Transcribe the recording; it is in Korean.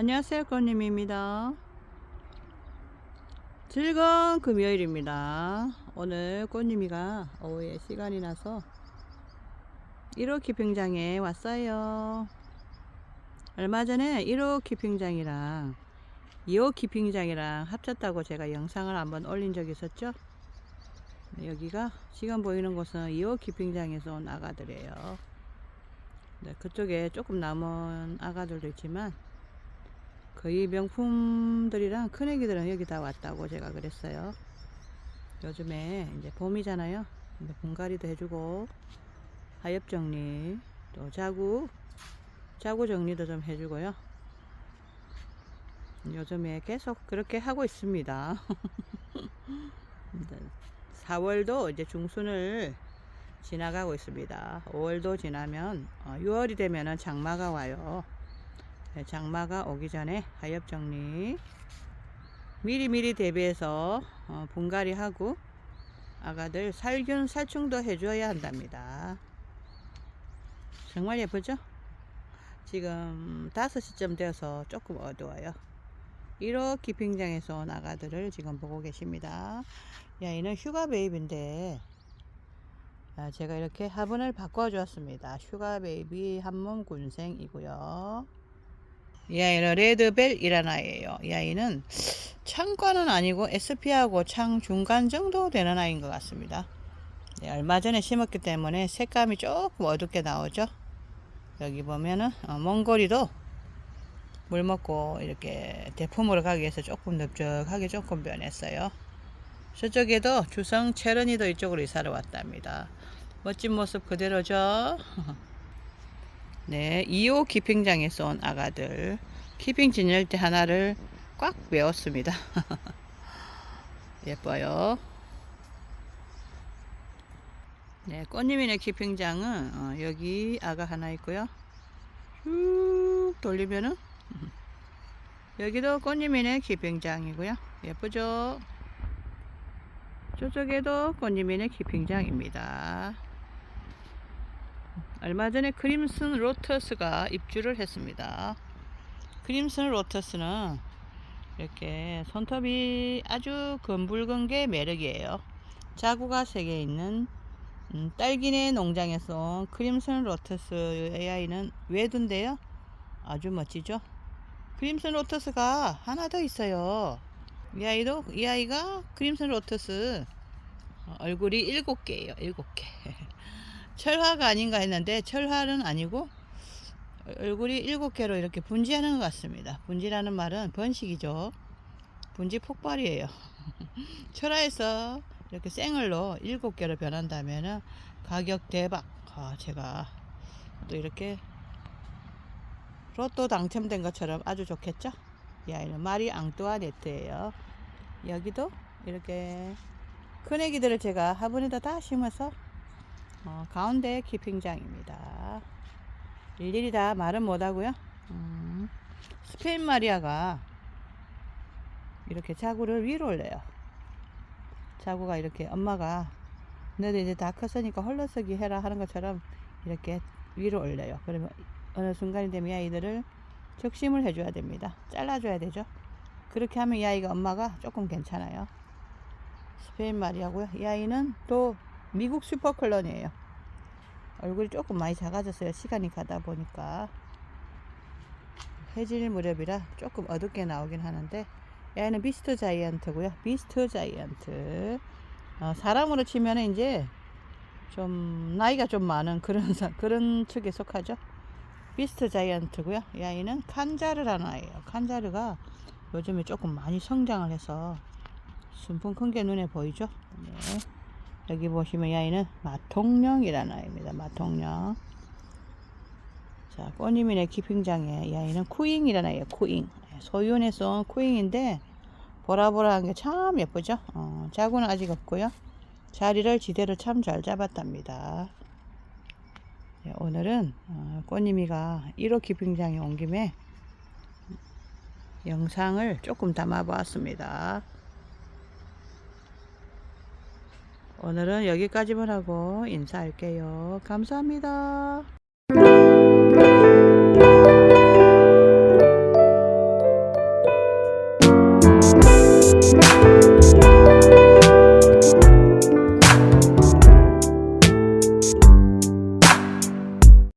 안녕하세요 꽃님입니다. 즐거운 금요일입니다. 오늘 꽃님이가 오후에 시간이 나서 1호 키핑장에 왔어요. 얼마 전에 1호 키핑장이랑 2호 키핑장이랑 합쳤다고 제가 영상을 한번 올린 적이 있었죠? 네, 여기가 지금 보이는 곳은 2호 키핑장에서 온 아가들이에요. 네, 그쪽에 조금 남은 아가들도 있지만 거의 명품들이랑 큰 애기들은 여기 다 왔다고 제가 그랬어요. 요즘에 이제 봄이잖아요. 이제 분갈이도 해주고 하엽 정리 또 자구 자구 정리도 좀 해주고요. 요즘에 계속 그렇게 하고 있습니다. 4월도 이제 중순을 지나가고 있습니다. 5월도 지나면 6월이 되면은 장마가 와요. 네, 장마가 오기 전에 하엽 정리 미리미리 대비해서 어, 분갈이 하고 아가들 살균 살충도 해줘야 한답니다. 정말 예쁘죠? 지금 5시쯤 되어서 조금 어두워요. 1호 기핑장에서 온 아가들을 지금 보고 계십니다. 야, 얘는 휴가 베이비인데 아, 제가 이렇게 화분을 바꿔주었습니다. 휴가 베이비 한몸 군생이고요. 이 아이는 레드벨이라는 아이예요. 이 아이는 창과는 아니고 SP하고 창 중간 정도 되는 아이인 것 같습니다. 네, 얼마 전에 심었기 때문에 색감이 조금 어둡게 나오죠. 여기 보면은 어, 몽골이도 물 먹고 이렇게 대품으로 가기 위해서 조금 넓적하게 조금 변했어요. 저쪽에도 주성 체르니도 이쪽으로 이사를 왔답니다. 멋진 모습 그대로죠. 네, 2호 키핑장에서 온 아가들 키핑 때 하나를 꽉 외웠습니다. 예뻐요. 네, 꽃님이네 키핑장은 어, 여기 아가 하나 있고요. 쭉 돌리면은 여기도 꽃님이네 키핑장이고요. 예쁘죠? 저쪽에도 꽃님이네 키핑장입니다. 얼마 전에 크림슨 로터스가 입주를 했습니다. 크림슨 로터스는 이렇게 손톱이 아주 검붉은 게 매력이에요. 자구가 세개 있는 음, 딸기네 농장에서 온 크림슨 로터스 AI는 외두인데요. 아주 멋지죠? 크림슨 로터스가 하나 더 있어요. 이 아이도 이 아이가 크림슨 로터스 어, 얼굴이 일곱 개예요. 일곱 개. 철화가 아닌가 했는데 철화는 아니고 얼굴이 일곱 개로 이렇게 분지하는 것 같습니다. 분지라는 말은 번식이죠. 분지 폭발이에요. 철화에서 이렇게 생얼로 일곱 개로 변한다면은 가격 대박. 아, 제가 또 이렇게 로또 당첨된 것처럼 아주 좋겠죠? 이 아이는 마리 앙뚜아네트예요. 여기도 이렇게 큰 애기들을 제가 화분에다 다 심어서 어, 가운데 키핑장입니다. 일일이 다 말은 못하고요. 음, 스페인 마리아가 이렇게 자구를 위로 올려요. 자구가 이렇게 엄마가 너도 이제 다 컸으니까 홀로서기 해라 하는 것처럼 이렇게 위로 올려요. 그러면 어느 순간이 되면 이 아이들을 적심을 해줘야 됩니다. 잘라줘야 되죠. 그렇게 하면 이 아이가 엄마가 조금 괜찮아요. 스페인 마리아고요. 이 아이는 또 미국 슈퍼클론이에요. 얼굴이 조금 많이 작아졌어요. 시간이 가다 보니까. 해질 무렵이라 조금 어둡게 나오긴 하는데 얘는 비스트 자이언트고요. 비스트 자이언트. 어, 사람으로 치면 이제 좀 나이가 좀 많은 그런 그런 축에 속하죠. 비스트 자이언트고요. 이 아이는 칸자르라는 아이예요. 칸자르가 요즘에 조금 많이 성장을 해서 순풍 큰 게 눈에 보이죠. 네. 여기 보시면 이 아이는 마통령이라는 아이입니다. 마통령. 자, 꽃님이네 키핑장에 이 아이는 쿠잉이라는 아이예요. 쿠잉. 소윤에서 온 쿠잉인데 보라보라한 게 참 예쁘죠. 어, 자구는 아직 없고요. 자리를 지대로 참 잘 잡았답니다. 네, 오늘은 어, 꽃님이가 1호 키핑장에 온 김에 영상을 조금 담아 보았습니다. 오늘은 여기까지만 하고 인사할게요. 감사합니다.